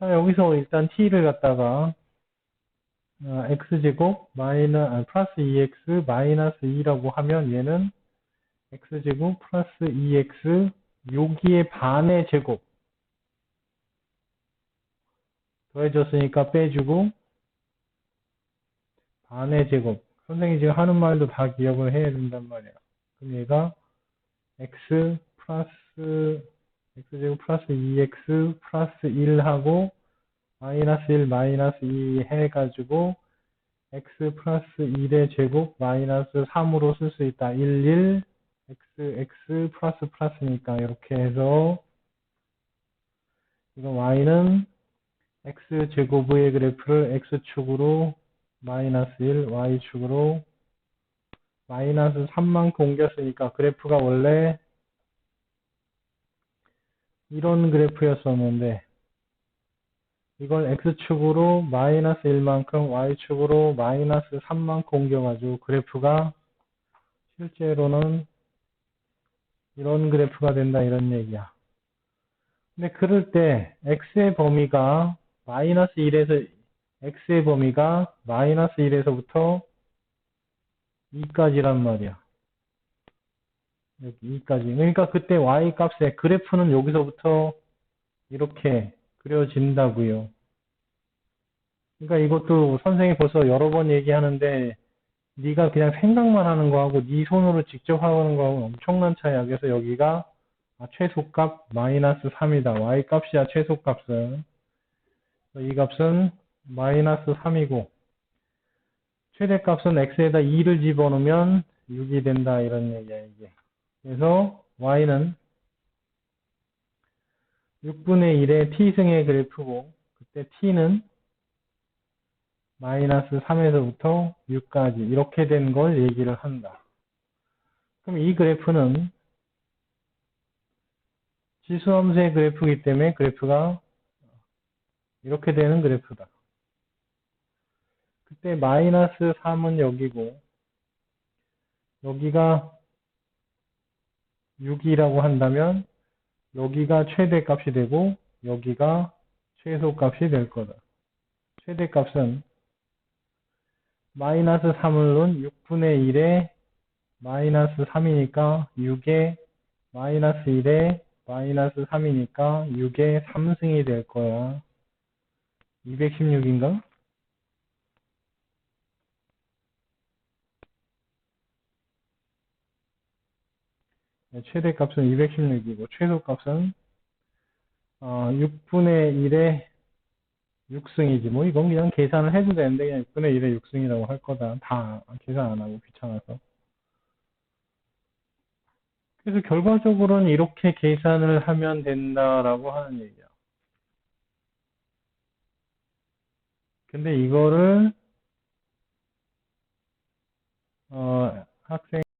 자, 여기서 일단 t를 갖다가 어, x제곱 마이너 아, 플러스 2x 마이너스 2라고 하면 얘는 x제곱 플러스 2x 여기에 반의 제곱 더해졌으니까 빼주고 반의 제곱. 선생님이 지금 하는 말도 다 기억을 해야 된단 말이야. 그럼 얘가 x 플러스 x제곱 플러스 2x 플러스 1하고 마이너스 1 마이너스 2 해가지고 x 플러스 1의 제곱 마이너스 3으로 쓸 수 있다. 1, 1 x x 플러스 플러스니까 이렇게 해서 이거 y는 x 제곱의 그래프를 x축으로 마이너스 1 y축으로 마이너스 3만큼 옮겼으니까 그래프가 원래 이런 그래프였었는데 이걸 x축으로 마이너스 1만큼 y축으로 마이너스 3만큼 옮겨가지고 그래프가 실제로는 이런 그래프가 된다 이런 얘기야. 근데 그럴 때 x의 범위가 마이너스 1에서 x의 범위가 마이너스 1에서부터 2까지란 말이야. 여기 2까지. 그러니까 그때 y 값의 그래프는 여기서부터 이렇게 그려진다고요. 그러니까 이것도 선생님이 벌써 여러 번 얘기하는데 네가 그냥 생각만 하는 거하고 네 손으로 직접 하는 거하고 엄청난 차이야. 그래서 여기가 아, 최소값 마이너스 3이다. y 값이야 최소값은. 이 값은 마이너스 3이고 최대값은 x에다 2를 집어넣으면 6이 된다 이런 얘기야 이게. 그래서 y는 6분의 1의 t승의 그래프고 그때 t는 마이너스 3에서부터 6까지 이렇게 된 걸 얘기를 한다. 그럼 이 그래프는 지수함수의 그래프이기 때문에 그래프가 이렇게 되는 그래프다. 그때 마이너스 3은 여기고 여기가 6이라고 한다면 여기가 최대값이 되고 여기가 최소값이 될 거다. 최대값은 마이너스 3을 넣은 6분의 1에 마이너스 3이니까 6에 마이너스 1에 마이너스 3이니까 6에 3승이 될 거야. 216인가? 최대값은 216이고 최소값은 어, 6분의 1에 6승이지. 뭐 이건 그냥 계산을 해도 되는데 그냥 6분의 1에 6승이라고 할 거다. 다 계산 안 하고 귀찮아서. 그래서 결과적으로는 이렇게 계산을 하면 된다라고 하는 얘기야. 근데 이거를 어, 학생